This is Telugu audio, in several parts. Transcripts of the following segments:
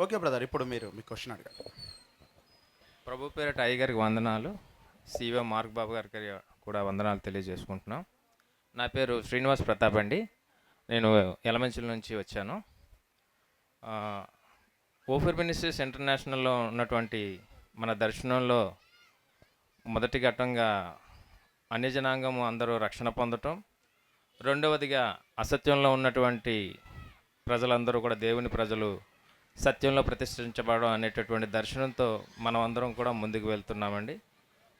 ఓకే బ్రదర్ ఇప్పుడు మీరు మీ క్వశ్చన్ అడగండి. ప్రభు పేరు టైగర్కి వందనాలు. సివ మార్క్ బాబు గారికి కూడా వందనాలు తెలియజేసుకుంటున్నాం. నా పేరు శ్రీనివాస్ ప్రతాప్ అండి. నేను ఎలమంచిల నుంచి వచ్చాను. ఓఫర్ మినిస్ట్రీస్ ఇంటర్నేషనల్లో ఉన్నటువంటి మన దర్శనంలో మొదటి ఘట్టంగా అన్ని జనాంగము అందరూ రక్షణ పొందటం రెండవదిగా అసత్యంలో ఉన్నటువంటి ప్రజలందరూ కూడా దేవుని ప్రజలు సత్యంలో ప్రతిష్ఠించబడడం అనేటటువంటి దర్శనంతో మనం అందరం కూడా ముందుకు వెళ్తున్నామండి.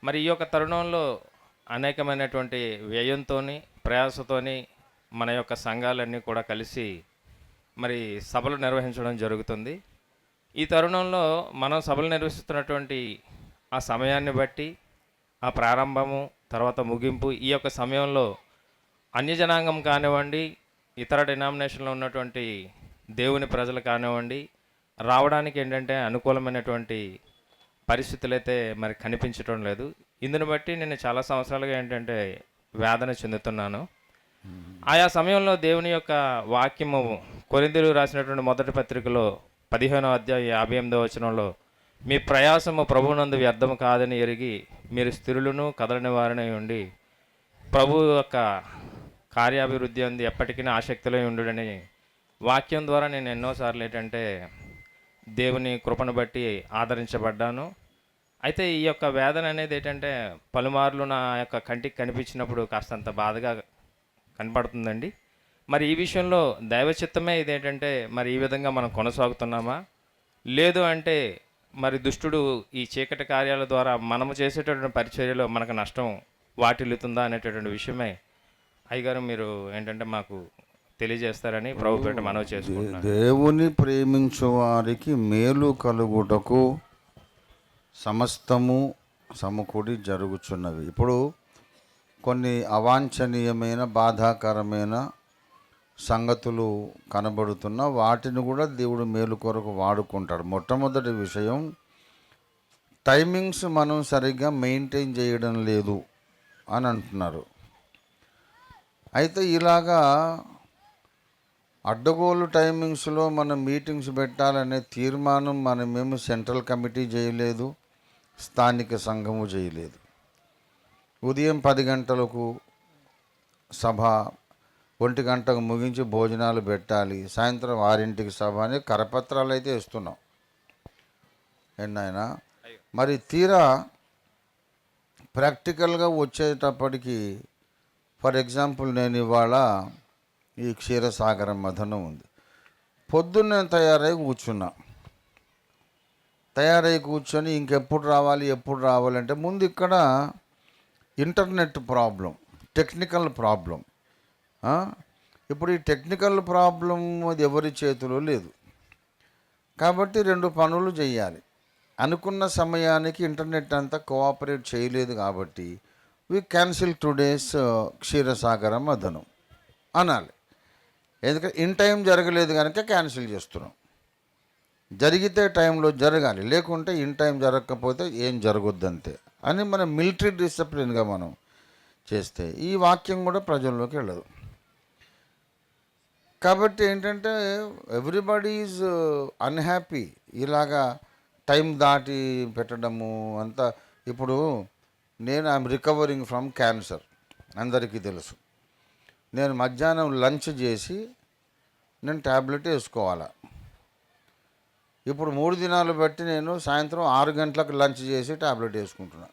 మరి ఈ యొక్క తరుణంలో అనేకమైనటువంటి వ్యయంతోని ప్రయాసతోని మన యొక్క సంఘాలన్నీ కూడా కలిసి మరి సభలు నిర్వహించడం జరుగుతుంది. ఈ తరుణంలో మనం సభలు నిర్వహిస్తున్నటువంటి ఆ సమయాన్ని బట్టి ఆ ప్రారంభము తర్వాత ముగింపు ఈ యొక్క సమయంలో అన్యజనాంగం కానివ్వండి ఇతర డినామినేషన్లో ఉన్నటువంటి దేవుని ప్రజలు కానివ్వండి రావడానికి ఏంటంటే అనుకూలమైనటువంటి పరిస్థితులు అయితే మరి కనిపించడం లేదు. ఇందుని బట్టి నేను చాలా సంవత్సరాలుగా ఏంటంటే వేదన చెందుతున్నాను. ఆయా సమయంలో దేవుని యొక్క వాక్యము కొరిందులు రాసినటువంటి మొదటి పత్రికలో పదిహేనో అధ్యాయ యాభై ఎనిమిదో వచనంలో మీ ప్రయాసము ప్రభునందు వ్యర్థము కాదని ఎరిగి మీరు స్థిరులను కదలని వారిని ఉండి ప్రభు యొక్క కార్యాభివృద్ధి అంది ఎప్పటికీ ఆసక్తిలో ఉండుడని వాక్యం ద్వారా నేను ఎన్నోసార్లు ఏంటంటే దేవుని కృపను బట్టి ఆదరించబడ్డాను. అయితే ఈ యొక్క వేదన అనేది ఏంటంటే పలుమార్లు నా యొక్క కంటికి కనిపించినప్పుడు కాస్తంత బాధగా కనపడుతుందండి మరి ఈ విషయంలో దైవ చిత్తమే ఇదేంటంటే మరి ఈ విధంగా మనం కొనసాగుతున్నామా? లేదు అంటే మరి దుష్టుడు ఈ చీకటి కార్యాల ద్వారా మనము చేసేటటువంటి పరిచర్యలో మనకు నష్టం వాటిల్లుతుందా అనేటటువంటి విషయమే. అయ్యగారు మీరు ఏంటంటే మాకు తెలియజేస్తారని ప్రభుపేట మనవి చేసుకుంటున్నాను దేవుని ప్రేమించు వారికి మేలు కలుగుటకు సమస్తము సమకూడి జరుగుచున్నవి. ఇప్పుడు కొన్ని అవాంఛనీయమైన బాధాకరమైన సంగతులు కనబడుతున్న వాటిని కూడా దేవుడు మేలు కొరకు వాడుకుంటాడు. మొట్టమొదటి విషయం టైమింగ్స్ మనం సరిగ్గా మెయింటైన్ చేయడం లేదు అని అంటున్నారు. అయితే ఇలాగా అడ్డగోలు టైమింగ్స్లో మనం మీటింగ్స్ పెట్టాలనే తీర్మానం మనమేమి సెంట్రల్ కమిటీ చేయలేదు స్థానిక సంఘము చేయలేదు. ఉదయం పది గంటలకు సభ ఒంటి గంటకు ముగించి భోజనాలు పెట్టాలి సాయంత్రం ఆరింటికి సభ అని కరపత్రాలు అయితే ఇస్తున్నాం. ఎన్నైనా మరి తీరా ప్రాక్టికల్గా వచ్చేటప్పటికి ఫర్ ఎగ్జాంపుల్ నేను ఇవాళ ఈ క్షీరసాగరం మధనం ఉంది. పొద్దున్నే తయారై కూర్చున్నా. తయారై కూర్చొని ఇంకెప్పుడు రావాలి ఎప్పుడు రావాలంటే ముందు ఇక్కడ ఇంటర్నెట్ ప్రాబ్లం టెక్నికల్ ప్రాబ్లం. ఇప్పుడు ఈ టెక్నికల్ ప్రాబ్లం అది ఎవరి చేతిలో లేదు. కాబట్టి రెండు పనులు చేయాలి అనుకున్న సమయానికి ఇంటర్నెట్ అంతా కోఆపరేట్ చేయలేదు కాబట్టి వి క్యాన్సిల్ టుడేస్ క్షీరసాగరం అదనం అనాలి. ఎందుకంటే ఇన్ టైం జరగలేదు కనుక క్యాన్సిల్ చేస్తున్నాం. జరిగితే టైంలో జరగాలి లేకుంటే ఇన్ టైం జరగకపోతే ఏం జరగొద్దంతే అని మన మిలిటరీ డిసిప్లిన్గా మనం చేస్తే ఈ వాక్యం కూడా ప్రజల్లోకి వెళ్ళదు. కాబట్టి ఏంటంటే ఎవ్రీబడి ఈజ్ అన్హ్యాపీ ఇలాగా టైం దాటి పెట్టడము అంతా. ఇప్పుడు నేను ఐఎమ్ రికవరింగ్ ఫ్రమ్ క్యాన్సర్. అందరికీ తెలుసు. నేను మధ్యాహ్నం లంచ్ చేసి నేను ట్యాబ్లెట్ వేసుకోవాలా. ఇప్పుడు మూడు దినాలు బట్టి నేను సాయంత్రం ఆరు గంటలకు లంచ్ చేసి ట్యాబ్లెట్ వేసుకుంటున్నా.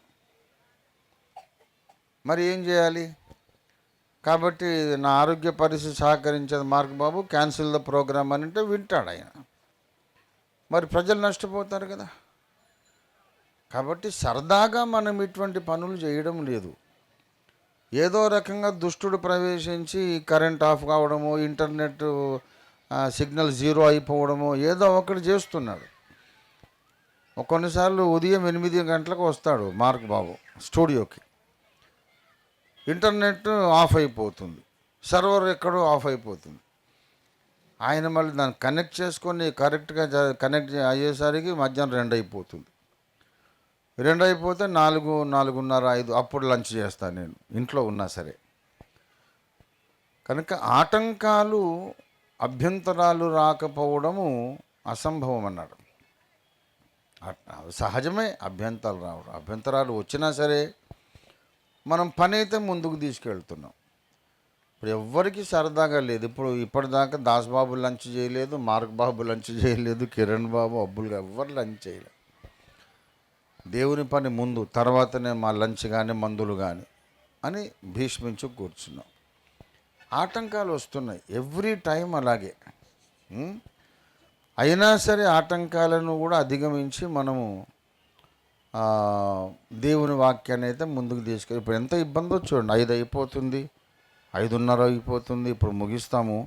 మరి ఏం చేయాలి? కాబట్టి నా ఆరోగ్య పరిస్థితి సహకరించేది Mark Babu cancel the program అని అంటే వింటాడు ఆయన. మరి ప్రజలు నష్టపోతారు కదా. కాబట్టి సరదాగా మనం ఇటువంటి పనులు చేయడం లేదు. ఏదో రకంగా దుష్టుడు ప్రవేశించి కరెంట్ ఆఫ్ కావడము ఇంటర్నెట్ సిగ్నల్ జీరో అయిపోవడము ఏదో ఒకటి చేస్తున్నాడు. కొన్నిసార్లు ఉదయం ఎనిమిది గంటలకు వస్తాడు మార్క్ బాబు స్టూడియోకి. ఇంటర్నెట్ ఆఫ్ అయిపోతుంది సర్వర్ ఎక్కడో ఆఫ్ అయిపోతుంది. ఆయన మళ్ళీ దాన్ని కనెక్ట్ చేసుకొని కరెక్ట్గా జ- కనెక్ట్ అయ్యేసరికి మధ్యాహ్నం రెండు అయిపోతుంది. రెండు అయిపోతే నాలుగు నాలుగున్నర ఐదు అప్పుడు లంచ్ చేస్తాను నేను ఇంట్లో ఉన్నా సరే. కనుక ఆటంకాలు అభ్యంతరాలు రాకపోవడము అసంభవం అన్నాడు. సహజమే అభ్యంతరాలు రావడం. అభ్యంతరాలు వచ్చినా సరే మనం పని అయితే ముందుకు తీసుకెళ్తున్నాం. ఇప్పుడు ఎవ్వరికి సరదాగా లేదు. ఇప్పుడు ఇప్పటిదాకా దాస్బాబు లంచ్ చేయలేదు మార్క్ బాబు లంచ్ చేయలేదు కిరణ్ బాబు అబ్బులుగా ఎవ్వరు లంచ్ చేయలేదు. దేవుని పని ముందు తర్వాతనే మా లంచ్ కానీ మందులు కానీ అని భీష్మించు కూర్చున్నాం. ఆటంకాలు వస్తున్నాయి. ఎవ్రీ టైం అలాగే. అయినా సరే ఆటంకాలను కూడా అధిగమించి మనము దేవుని వాక్యాన్ని అయితే ముందుకు తీసుకెళ్ళి ఇప్పుడు ఎంత ఇబ్బందో చూడండి. ఐదు అయిపోతుంది ఐదున్నర అయిపోతుంది ఇప్పుడు ముగిస్తాము.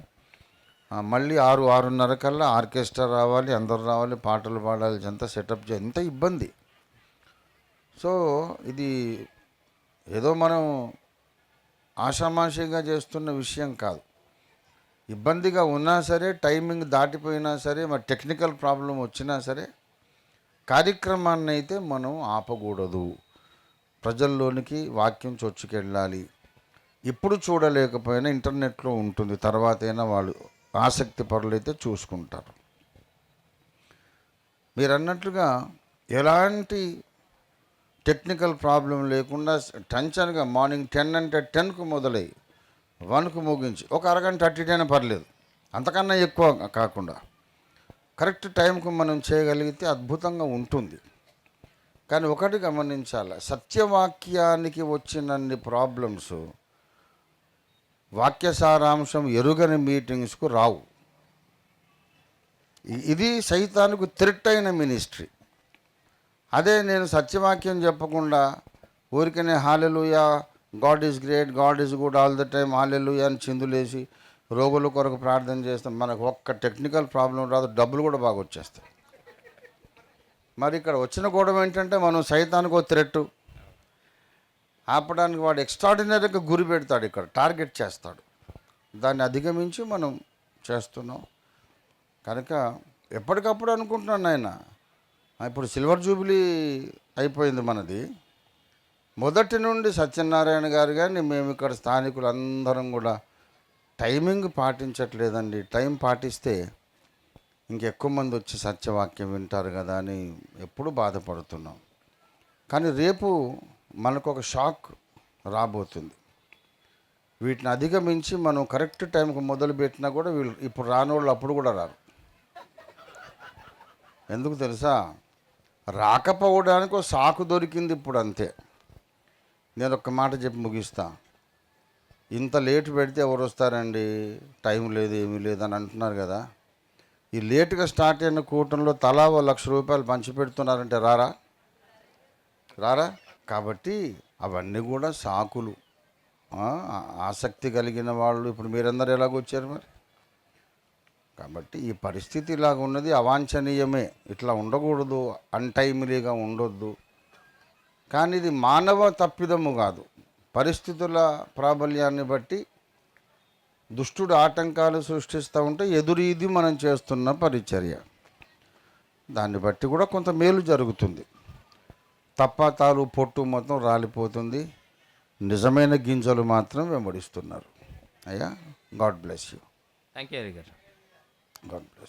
మళ్ళీ ఆరు ఆరున్నర కల్లా ఆర్కెస్ట్రా రావాలి అందరు రావాలి పాటలు పాడాలి ఎంత సెటప్ చేయాలి. ఎంత ఇబ్బంది. సో ఇది ఏదో మనం ఆషామాషిగా చేస్తున్న విషయం కాదు. ఇబ్బందిగా ఉన్నా సరే టైమింగ్ దాటిపోయినా సరే మరి టెక్నికల్ ప్రాబ్లం వచ్చినా సరే కార్యక్రమాన్ని అయితే మనం ఆపకూడదు. ప్రజల్లోనికి వాక్యం చొచ్చుకెళ్ళాలి. ఇప్పుడు చూడలేకపోయినా ఇంటర్నెట్లో ఉంటుంది. తర్వాతైనా వాళ్ళు ఆసక్తి పరులైతే చూసుకుంటారు. మీరు అన్నట్లుగా ఎలాంటి టెక్నికల్ ప్రాబ్లం లేకుండా టెన్షన్గా మార్నింగ్ టెన్ అంటే టెన్కు మొదలై వన్కు ముగించి ఒక అరగంట అట్టిటైనా అయినా పర్లేదు. అంతకన్నా ఎక్కువ కాకుండా. కరెక్ట్ టైంకు మనం చేయగలిగితే అద్భుతంగా ఉంటుంది. కానీ ఒకటి గమనించాలి సత్యవాక్యానికి వచ్చినన్ని ప్రాబ్లమ్స్ వాక్య సారాంశం ఎరుగని మీటింగ్స్కు రావు. ఇది సైతానికి థ్రెట్ అయిన మినిస్ట్రీ. అదే నేను సత్యవాక్యం చెప్పకుండా ఊరికనే hallelujah God is great God is good all the time hallelujah అని చిందులేసి రోగుల కొరకు ప్రార్థన చేస్తాం మనకు ఒక్క టెక్నికల్ ప్రాబ్లం రాదు డబ్బులు కూడా బాగా వచ్చేస్తాయి. మరి ఇక్కడ వచ్చిన గొడవ ఏంటంటే మనం సైతానికి ఒక థ్రెట్టు ఆపడానికి వాడు ఎక్స్ట్రాడినరీగా గురి పెడతాడు ఇక్కడ టార్గెట్ చేస్తాడు. దాన్ని అధిగమించి మనం చేస్తున్నాం. కనుక ఎప్పటికప్పుడు అనుకుంటున్నాను నాయన ఇప్పుడు సిల్వర్ జూబిలీ అయిపోయింది మనది. మొదటి నుండి సత్యనారాయణ గారు కానీ మేము ఇక్కడ స్థానికులు అందరం కూడా టైమింగ్ పాటించట్లేదండి. టైం పాటిస్తే ఇంకెక్కువ మంది వచ్చి సత్యవాక్యం వింటారు కదా అని ఎప్పుడు బాధపడుతున్నాం. కానీ రేపు మనకు ఒక షాక్ రాబోతుంది. వీటిని అధిగమించి మనం కరెక్ట్ టైంకి మొదలుపెట్టినా కూడా వీళ్ళు ఇప్పుడు రాని వాళ్ళు అప్పుడు కూడా రారు. ఎందుకు తెలుసా? రాకపోవడానికి ఒక సాకు దొరికింది ఇప్పుడు అంతే నేను ఒక్క మాట చెప్పి ముగిస్తా. ఇంత లేట్ పెడితే ఎవరు వస్తారండి టైం లేదు ఏమీ లేదు అని అంటున్నారు కదా. ఈ లేటుగా స్టార్ట్ అయిన కూటంలో తలా ఓ లక్ష రూపాయలు పంచి పెడుతున్నారంటే రారా? రారా? కాబట్టి అవన్నీ కూడా సాకులు. ఆసక్తి కలిగిన వాళ్ళు ఇప్పుడు మీరందరూ ఎలాగొచ్చారు మరి? కాబట్టి ఈ పరిస్థితి ఇలాగ ఉన్నది అవాంఛనీయమే. ఇట్లా ఉండకూడదు అన్టైమ్లీగా ఉండొద్దు. కానీ ఇది మానవ తప్పిదము కాదు. పరిస్థితుల ప్రాబల్యాన్ని బట్టి దుష్టుడు ఆటంకాలు సృష్టిస్తూ ఉంటే ఎదురీది మనం చేస్తున్న పరిచర్య. దాన్ని బట్టి కూడా కొంత మేలు జరుగుతుంది. తప్ప తాలు పొట్టు మొత్తం రాలిపోతుంది. నిజమైన గింజలు మాత్రం వెంబడిస్తున్నారు. అయ్యా God bless you. Thank you Hari garu God bless